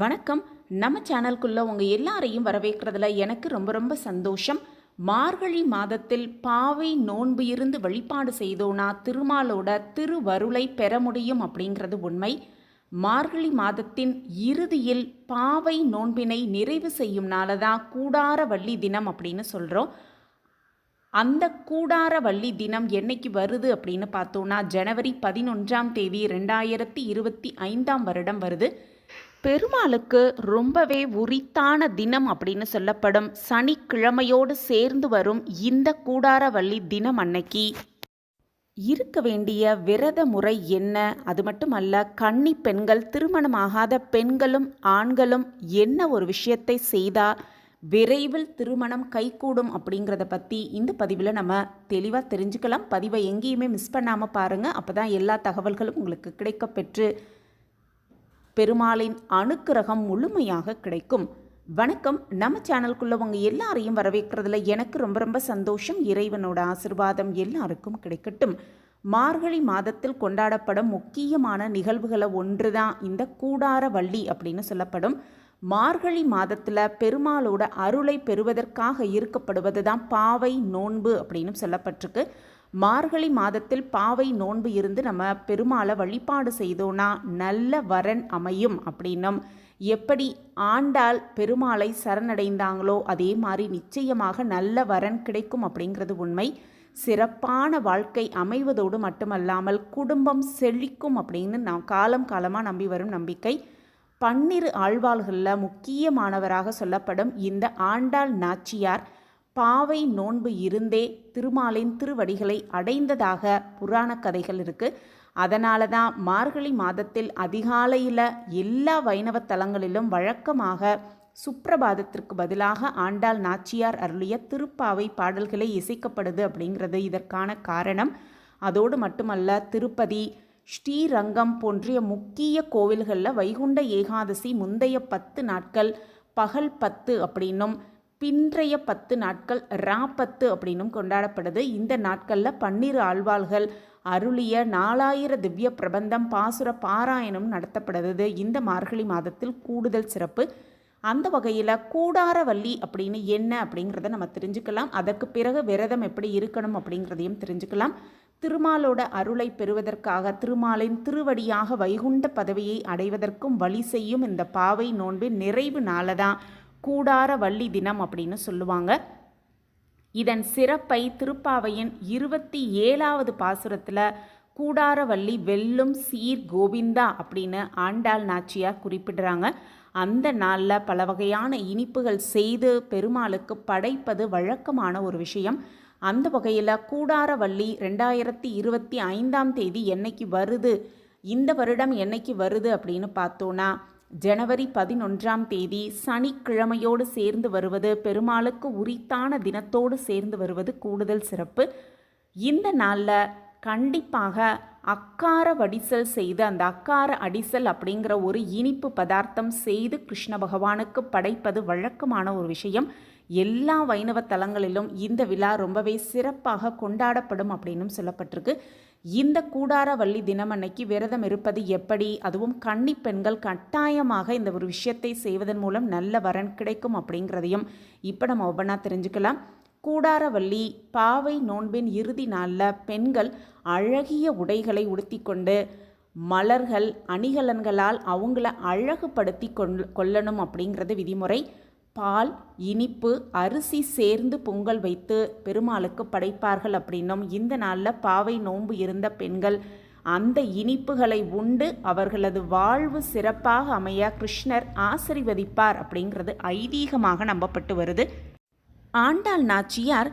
வணக்கம். நம்ம சேனல்குள்ளே உங்கள் எல்லாரையும் வரவேற்கிறதுல எனக்கு ரொம்ப ரொம்ப சந்தோஷம். மார்கழி மாதத்தில் பாவை நோன்பு இருந்து வழிபாடு செய்தோனா திருமாலோட திருவருளை பெற முடியும் அப்படிங்கிறது உண்மை. மார்கழி மாதத்தின் இறுதியில் பாவை நோன்பினை நிறைவு செய்யும் நாளதான் கூடார வள்ளி தினம் அப்படின்னு சொல்கிறோம் அந்த கூடார வள்ளி தினம் என்னைக்கு வருது அப்படின்னு பார்த்தோன்னா ஜனவரி பதினொன்றாம் தேதி ரெண்டாயிரத்தி இருபத்தி ஐந்தாம் வருடம் வருது. பெருமாளுக்கு ரொம்பவே உரித்தான தினம் அப்படின்னு சொல்லப்படும். சனிக்கிழமையோடு சேர்ந்து வரும் இந்த கூடாரவள்ளி தினம் அன்னைக்கு. இருக்க வேண்டிய விரத முறை என்ன? அது மட்டுமல்ல கன்னி பெண்கள் திருமணமாகாத பெண்களும் ஆண்களும் என்ன ஒரு விஷயத்தை செய்தால் விரைவில் திருமணம் கைகூடும் அப்படிங்கிறத பற்றி இந்த பதிவில் நம்ம தெளிவாக தெரிஞ்சுக்கலாம். பதிவை எங்கேயுமே மிஸ் பண்ணாமல் பாருங்கள் அப்போ தான் எல்லா தகவல்களும் உங்களுக்கு கிடைக்கப்பெற்று பெருமாளின் அணுக்கிரகம் முழுமையாக கிடைக்கும். வணக்கம். நம்ம சேனலுக்குள்ள உங்க எல்லாரையும் வரவேற்கிறதுல எனக்கு ரொம்ப ரொம்ப சந்தோஷம். இறைவனோட ஆசிர்வாதம் எல்லாருக்கும் கிடைக்கட்டும். மார்கழி மாதத்தில் கொண்டாடப்படும் முக்கியமான நிகழ்வுகளை ஒன்று தான் இந்த கூடார வள்ளி அப்படின்னு சொல்லப்படும். மார்கழி மாதத்தில் பெருமாளோட அருளை பெறுவதற்காக இருக்கப்படுவது தான் பாவை நோன்பு அப்படின்னு சொல்லப்பட்டிருக்கு. மார்கழி மாதத்தில் பாவை நோன்பு இருந்து நம்ம பெருமாளை வழிபாடு செய்தோன்னா நல்ல வரன் அமையும் அப்படின்னும். எப்படி ஆண்டாள் பெருமாளை சரணடைந்தாங்களோ அதே மாதிரி நிச்சயமாக நல்ல வரன் கிடைக்கும் அப்படிங்கிறது உண்மை. சிறப்பான வாழ்க்கை அமைவதோடு மட்டுமல்லாமல் குடும்பம் செழிக்கும் அப்படின்னு நான் காலம் காலமாக நம்பி வரும் நம்பிக்கை. பன்னிரு ஆழ்வாள்களில் முக்கியமானவராக சொல்லப்படும் இந்த ஆண்டாள் நாச்சியார். பாவை நோன்பு இருந்தே திருமாலின் திருவடிகளை அடைந்ததாக புராண கதைகள் இருக்குது அதனால தான் மார்கழி மாதத்தில் அதிகாலையில் எல்லா வைணவ தலங்களிலும் வழக்கமாக சுப்பிரபாதத்திற்கு பதிலாக ஆண்டாள் நாச்சியார் அருளிய திருப்பாவை பாடல்களை இசைக்கப்படுது அப்படிங்கிறது இதற்கான காரணம். அதோடு மட்டுமல்ல திருப்பதி ஸ்ரீரங்கம் போன்றிய முக்கிய கோவில்களில் வைகுண்ட ஏகாதசி முந்தைய பத்து நாட்கள் பகல் பத்து அப்படின்னும் பின்றைய பத்து நாட்கள் ரா பத்து அப்படின்னும் கொண்டாடப்படுது. இந்த நாட்களில் பன்னிரு ஆழ்வாள்கள் அருளிய நாலாயிர திவ்ய பிரபந்தம் பாசுர பாராயணம் நடத்தப்படுது. இந்த மார்கழி மாதத்தில் கூடுதல் சிறப்பு. அந்த வகையில் கூடாரவல்லி அப்படின்னு என்ன அப்படிங்கிறத நம்ம தெரிஞ்சுக்கலாம். அதற்கு பிறகு விரதம் எப்படி இருக்கணும் அப்படிங்கிறதையும் தெரிஞ்சுக்கலாம். திருமாலோட அருளை பெறுவதற்காக திருமாலின் திருவடியாக வைகுண்ட பதவியை அடைவதற்கும் வழி செய்யும் இந்த பாவை நோன்பு நிறைவு நாளதான். கூடார வள்ளி தினம் அப்படின்னு சொல்லுவாங்க. இதன் சிறப்பை திருப்பாவையின் இருபத்தி ஏழாவது பாசுரத்தில் கூடாரவள்ளி வெல்லும் சீர் கோவிந்தா அப்படின்னு ஆண்டாள் நாச்சியார் குறிப்பிடுறாங்க. அந்த நாளில் பல வகையான இனிப்புகள் செய்து பெருமாளுக்கு படைப்பது வழக்கமான ஒரு விஷயம். அந்த வகையில் கூடாரவள்ளி ரெண்டாயிரத்தி இருபத்தி ஐந்தாம் தேதி என்னைக்கு வருது? இந்த வருடம் என்னைக்கு வருது அப்படின்னு பார்த்தோன்னா ஜனவரி பதினொன்றாம் தேதி சனிக்கிழமையோடு சேர்ந்து வருவது பெருமாளுக்கு உரித்தான தினத்தோடு சேர்ந்து வருவது கூடுதல் சிறப்பு. இந்த நாளில் கண்டிப்பாக அக்கார வடிசல் செய்து அந்த அக்கார அடிசல் அப்படிங்கிற ஒரு இனிப்பு பதார்த்தம் செய்து கிருஷ்ண பகவானுக்கு படைப்பது வழக்கமான ஒரு விஷயம். எல்லா வைணவ தலங்களிலும் இந்த விழா ரொம்பவே சிறப்பாக கொண்டாடப்படும் அப்படின்னும் சொல்லப்பட்டிருக்கு. இந்த கூடாரவள்ளி தினம் அன்னைக்கு விரதம் இருப்பது எப்படி? அதுவும் கன்னி பெண்கள் கட்டாயமாக இந்த ஒரு விஷயத்தை செய்வதன் மூலம் நல்ல வரன் கிடைக்கும் அப்படிங்கிறதையும் இப்போ நம்ம ஒவ்வொன்றா தெரிஞ்சுக்கலாம். கூடாரவள்ளி பாவை நோன்பின் இறுதி நாளில் பெண்கள் அழகிய உடைகளை உடுத்திக்கொண்டு மலர்கள் அணிகலன்களால் அவங்கள அழகுபடுத்தி கொள் கொள்ளணும் அப்படிங்கிறது விதிமுறை. பால் இனிப்பு அரிசி சேர்ந்து பொங்கல் வைத்து பெருமாளுக்கு படைப்பார்கள் அப்படின்னும் இந்த நாளில் பாவை நோன்பு இருந்த பெண்கள் அந்த இனிப்புகளை உண்டு அவர்களது வாழ்வு சிறப்பாக அமைய கிருஷ்ணர் ஆசிர்வதிப்பார் அப்படிங்கிறது ஐதீகமாக நம்பப்பட்டு வருது. ஆண்டாள் நாச்சியார்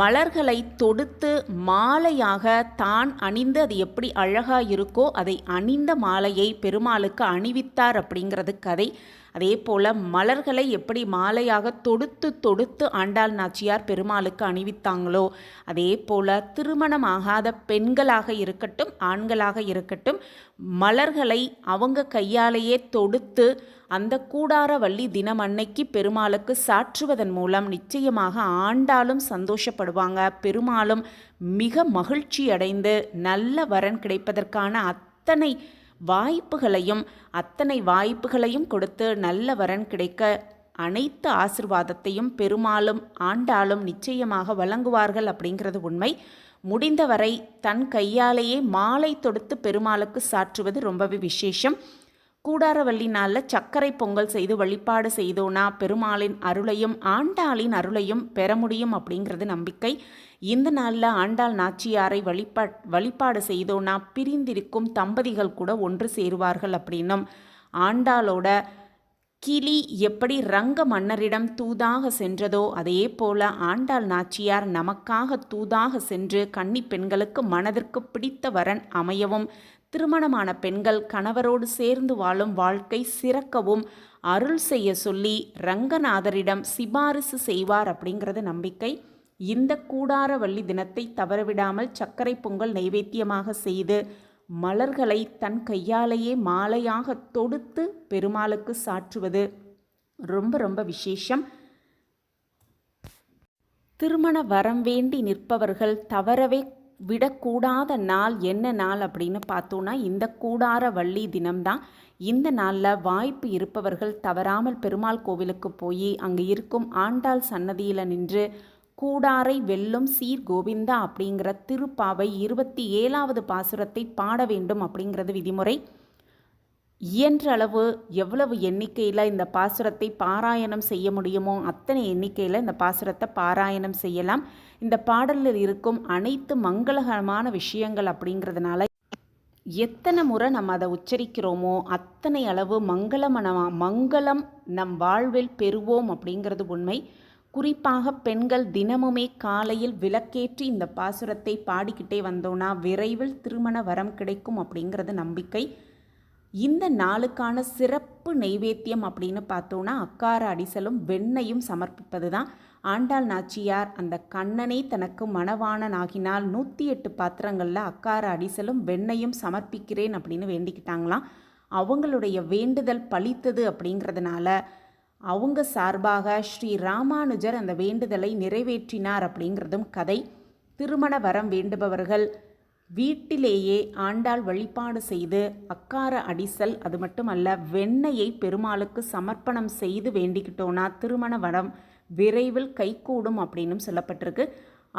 மலர்களை தொடுத்து மாலையாக தான் அணிந்து அது எப்படி அழகாக இருக்கோ அதை அணிந்த மாலையை பெருமாளுக்கு அணிவித்தார் அப்படிங்கிறது கதை. அதே போல் மலர்களை எப்படி மாலையாக தொடுத்து தொடுத்து ஆண்டாள் நாச்சியார் பெருமாளுக்கு அணிவித்தாங்களோ அதே போல் திருமணமாகாத பெண்களாக இருக்கட்டும் ஆண்களாக இருக்கட்டும் மலர்களை அவங்க கையாலேயே தொடுத்து அந்த கூடாரவள்ளி தினம் அன்னைக்கு பெருமாளுக்கு சாற்றுவதன் மூலம் நிச்சயமாக ஆண்டாலும் சந்தோஷப்படுவாங்க. பெருமாளும் மிக மகிழ்ச்சி அடைந்து நல்ல வரன் கிடைப்பதற்கான அத்தனை வாய்ப்புகளையும் அத்தனை வாய்ப்புகளையும் கொடுத்து நல்ல வரன் கிடைக்க அனைத்து ஆசிர்வாதத்தையும் பெருமாளும் ஆண்டாளும் நிச்சயமாக வழங்குவார்கள் அப்படிங்கிறது உண்மை. முடிந்தவரை தன் கையாலேயே மாலை தொடுத்து பெருமாளுக்கு சாற்றுவது ரொம்பவே விசேஷம். கூடாரவள்ளி நாளில் சர்க்கரை பொங்கல் செய்து வழிபாடு செய்தோனா பெருமாளின் அருளையும் ஆண்டாளின் அருளையும் பெற முடியும் அப்படிங்கிறது நம்பிக்கை. இந்த நாளில் ஆண்டாள் நாச்சியாரை வழிபா வழிபாடு செய்தோனா பிரிந்திருக்கும் தம்பதிகள் கூட ஒன்று சேருவார்கள் அப்படின்னும். ஆண்டாளோட கிளி எப்படி ரங்க மன்னரிடம் தூதாக சென்றதோ அதே போல ஆண்டாள் நாச்சியார் நமக்காக தூதாக சென்று கன்னி பெண்களுக்கு மனதிற்கு பிடித்த வரன் அமையவும் திருமணமான பெண்கள் கணவரோடு சேர்ந்து வாழும் வாழ்க்கை சிறக்கவும் அருள் செய்ய சொல்லி ரங்கநாதரிடம் சிபாரிசு செய்வார் அப்படிங்கிறது நம்பிக்கை. இந்த கூடாரவள்ளி தினத்தை தவறவிடாமல் சர்க்கரை பொங்கல் நைவேத்தியமாக செய்து மலர்களை தன் கையாலேயே மாலையாக தொடுத்து பெருமாளுக்கு சாற்றுவது ரொம்ப ரொம்ப விசேஷம். திருமண வரம் வேண்டி நிற்பவர்கள் தவறவே விடக்கூடாத நாள் என்ன நாள் அப்படின்னு பார்த்தோன்னா இந்த கூடார வள்ளி தினம்தான். இந்த நாளில் வாய்ப்பு இருப்பவர்கள் தவறாமல் பெருமாள் கோவிலுக்கு போய் அங்கே இருக்கும் ஆண்டாள் சன்னதியில் நின்று கூடாரை வெல்லும் சீர் கோவிந்தா அப்படிங்கிற திருப்பாவை இருபத்தி ஏழாவது பாசுரத்தை பாட வேண்டும் அப்படிங்கிறது விதிமுறை. இயன்ற அளவு எவ்வளவு எண்ணிக்கையில் இந்த பாசுரத்தை பாராயணம் செய்ய முடியுமோ அத்தனை எண்ணிக்கையில் இந்த பாசுரத்தை பாராயணம் செய்யலாம். இந்த பாடலில் இருக்கும் அனைத்து மங்களகரமான விஷயங்கள் அப்படிங்கிறதுனால எத்தனை முறை நம்ம அதை உச்சரிக்கிறோமோ அத்தனை அளவு மங்களமனமா மங்களம் நம் வாழ்வில் பெறுவோம் அப்படிங்கிறது உண்மை. குறிப்பாக பெண்கள் தினமுமே காலையில் விளக்கேற்றி இந்த பாசுரத்தை பாடிக்கிட்டே வந்தோன்னா விரைவில் திருமண வரம் கிடைக்கும் அப்படிங்கிறது நம்பிக்கை. இந்த நாளுக்கான சிறப்பு நெய்வேத்தியம் அப்படின்னு பார்த்தோன்னா அக்கார அடிசலும் வெண்ணையும் சமர்ப்பிப்பது தான் ஆண்டாள் நாச்சியார் அந்த கண்ணனை தனக்கு மணவாணனாகினால் நூற்றி எட்டு பாத்திரங்களில் அக்கார அடிசலும் வெண்ணையும் சமர்ப்பிக்கிறேன் அப்படின்னு வேண்டிக்கிட்டாங்களாம். அவங்களுடைய வேண்டுதல் பழித்தது அப்படிங்கிறதுனால அவங்க சார்பாக ஸ்ரீ ராமானுஜர் அந்த வேண்டுதலை நிறைவேற்றினார் அப்படிங்கிறதும் கதை. திருமண வரம் வேண்டுபவர்கள் வீட்டிலேயே ஆண்டாள் வழிபாடு செய்து அக்கார அடிசல் அது மட்டுமல்ல வெண்ணையை பெருமாளுக்கு சமர்ப்பணம் செய்து வேண்டிக்கிட்டோன்னா திருமண வடம் விரைவில் கைகூடும் அப்படின்னும் சொல்லப்பட்டிருக்கு.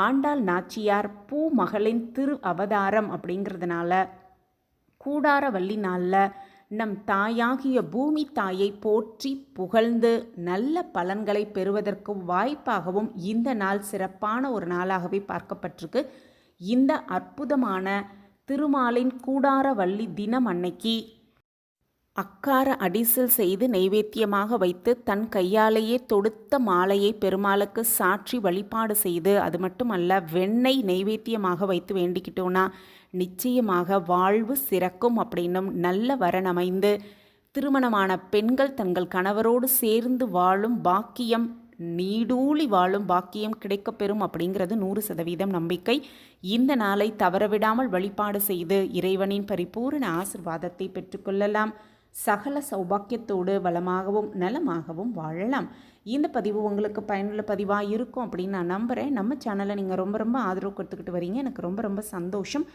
ஆண்டாள் நாச்சியார் பூ மகளின் திரு அவதாரம் அப்படிங்கிறதுனால கூடாரவள்ளி நாளில் நம் தாயாகிய பூமி தாயை போற்றி புகழ்ந்து நல்ல பலன்களை பெறுவதற்கும் வாய்ப்பாகவும் இந்த நாள் சிறப்பான ஒரு நாளாகவே பார்க்கப்பட்டிருக்கு. இந்த அற்புதமான திருமாலின் கூடாரவள்ளி தினம் அன்னைக்கு அக்கார அடிசல் செய்து நைவேத்தியமாக வைத்து தன் கையாலேயே தொடுத்த மாலையை பெருமாளுக்கு சாற்றி வழிபாடு செய்து அது மட்டுமல்ல வெண்ணெய் நைவேத்தியமாக வைத்து வேண்டிக்கிட்டோன்னா நிச்சயமாக வாழ்வு சிறக்கும் அப்படின்னும் நல்ல வரன் அமைந்து திருமணமான பெண்கள் தங்கள் கணவரோடு சேர்ந்து வாழும் பாக்கியம் நீடூழி வாழும் பாக்கியம் கிடைக்கப்பெறும் அப்படிங்கிறது நூறு சதவீதம் நம்பிக்கை. இந்த நாளை தவறவிடாமல் வழிபாடு செய்து இறைவனின் பரிபூர்ண ஆசிர்வாதத்தை பெற்றுக்கொள்ளலாம் சகல சௌபாக்கியத்தோடு வளமாகவும் நலமாகவும் வாழலாம். இந்த பதிவு உங்களுக்கு பயனுள்ள பதிவாக இருக்கும் அப்படின்னு நான் நம்புகிறேன் நம்ம சேனலை நீங்கள் ரொம்ப ரொம்ப ஆதரவு கொடுத்துக்கிட்டு வரீங்க. எனக்கு ரொம்ப ரொம்ப சந்தோஷம்.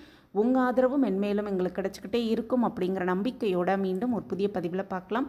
உங்கள் ஆதரவும் மென்மேலும் எங்களுக்கு கிடச்சிக்கிட்டே இருக்கும் அப்படிங்கிற நம்பிக்கையோட மீண்டும் ஒரு புதிய பதிவில் பார்க்கலாம்.